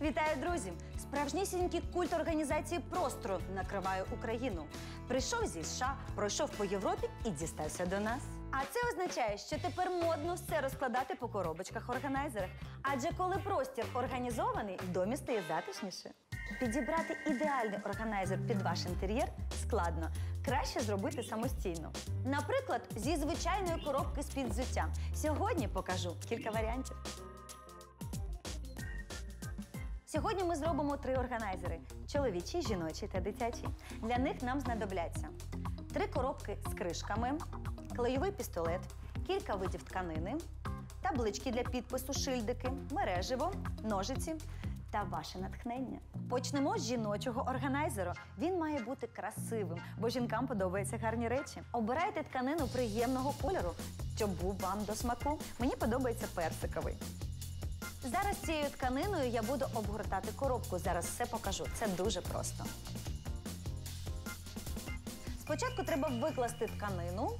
Вітаю, друзі! Справжнісінький культ організації простору накриває Україну. Прийшов зі США, пройшов по Європі і дістався до нас. А це означає, що тепер модно все розкладати по коробочках органайзерах. Адже коли простір організований, в домі стає затишніше. Підібрати ідеальний органайзер під ваш інтер'єр складно. Краще зробити самостійно. Наприклад, зі звичайної коробки з-під взуття. Сьогодні покажу кілька варіантів. Сьогодні ми зробимо три органайзери: чоловічий, жіночий та дитячий. Для них нам знадобляться три коробки з кришками, клейовий пістолет, кілька видів тканини, таблички для підпису, шильдики, мереживо, ножиці та ваше натхнення. Почнемо з жіночого органайзеру. Він має бути красивим, бо жінкам подобаються гарні речі. Обирайте тканину приємного кольору, щоб був вам до смаку. Мені подобається персиковий. Зараз цією тканиною я буду обгортати коробку. Зараз все покажу. Це дуже просто. Спочатку треба викласти тканину,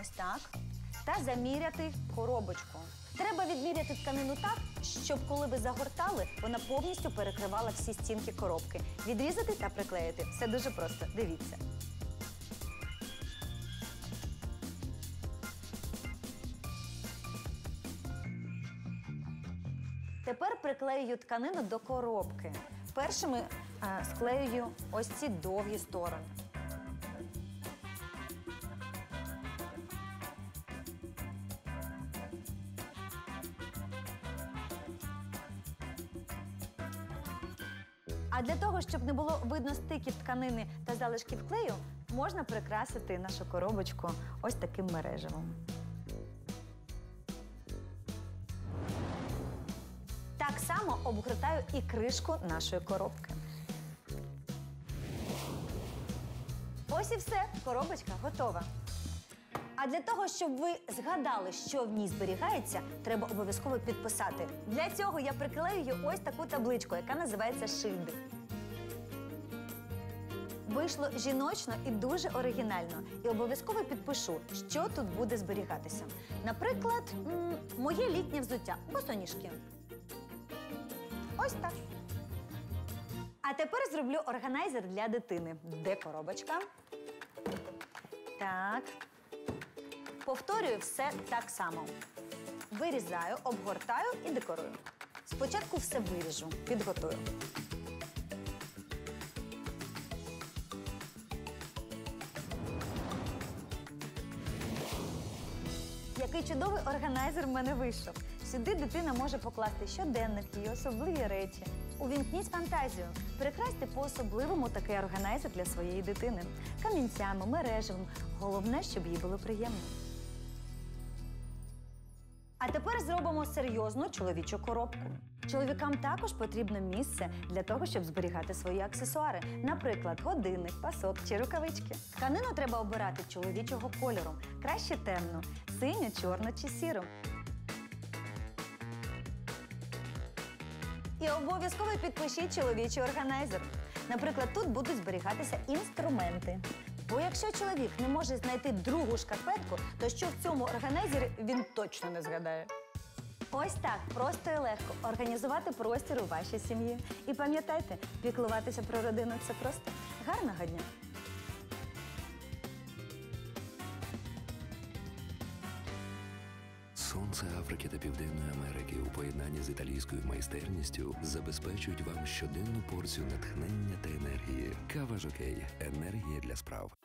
ось так, та заміряти коробочку. Треба відміряти тканину так, щоб коли ви загортали, вона повністю перекривала всі стінки коробки. Відрізати та приклеїти. Все дуже просто. Дивіться. Тепер приклеюю тканину до коробки. Першими е, склеюю ось ці довгі сторони. А для того, щоб не було видно стиків тканини та залишків клею, можна прикрасити нашу коробочку ось таким мережевим. Само обгортаю і кришку нашої коробки. Ось і все, коробочка готова. А для того, щоб ви згадали, що в ній зберігається, треба обов'язково підписати. Для цього я приклею ось таку табличку, яка називається шильдик. Вийшло жіночно і дуже оригінально. І обов'язково підпишу, що тут буде зберігатися. Наприклад, моє літнє взуття босоніжки. Ось так. А тепер зроблю органайзер для дитини. Де коробочка? Так. Повторюю все так само. Вирізаю, обгортаю і декорую. Спочатку все виріжу, підготую. Який чудовий органайзер в мене вийшов. Сюди дитина може покласти щоденник, її особливі речі. Увімкніть фантазію, прикрасьте по-особливому такий органайзер для своєї дитини. Камінцями, мережевим. Головне, щоб їй було приємно. А тепер зробимо серйозну чоловічу коробку. Чоловікам також потрібно місце для того, щоб зберігати свої аксесуари, наприклад, годинник, пасок чи рукавички. Тканину треба обирати чоловічого кольору, краще темну, синю, чорну чи сіру. І обов'язково підпишіть чоловічий органайзер. Наприклад, тут будуть зберігатися інструменти. Бо якщо чоловік не може знайти другу шкарпетку, то що в цьому органайзері він точно не згадає. Ось так просто і легко організувати простір у вашій сім'ї. І пам'ятайте, піклуватися про родину це просто гарного дня. Сонце Африки та Південної Америки у поєднанні з італійською майстерністю забезпечують вам щоденну порцію натхнення та енергії. Кава Жокей енергія для справ.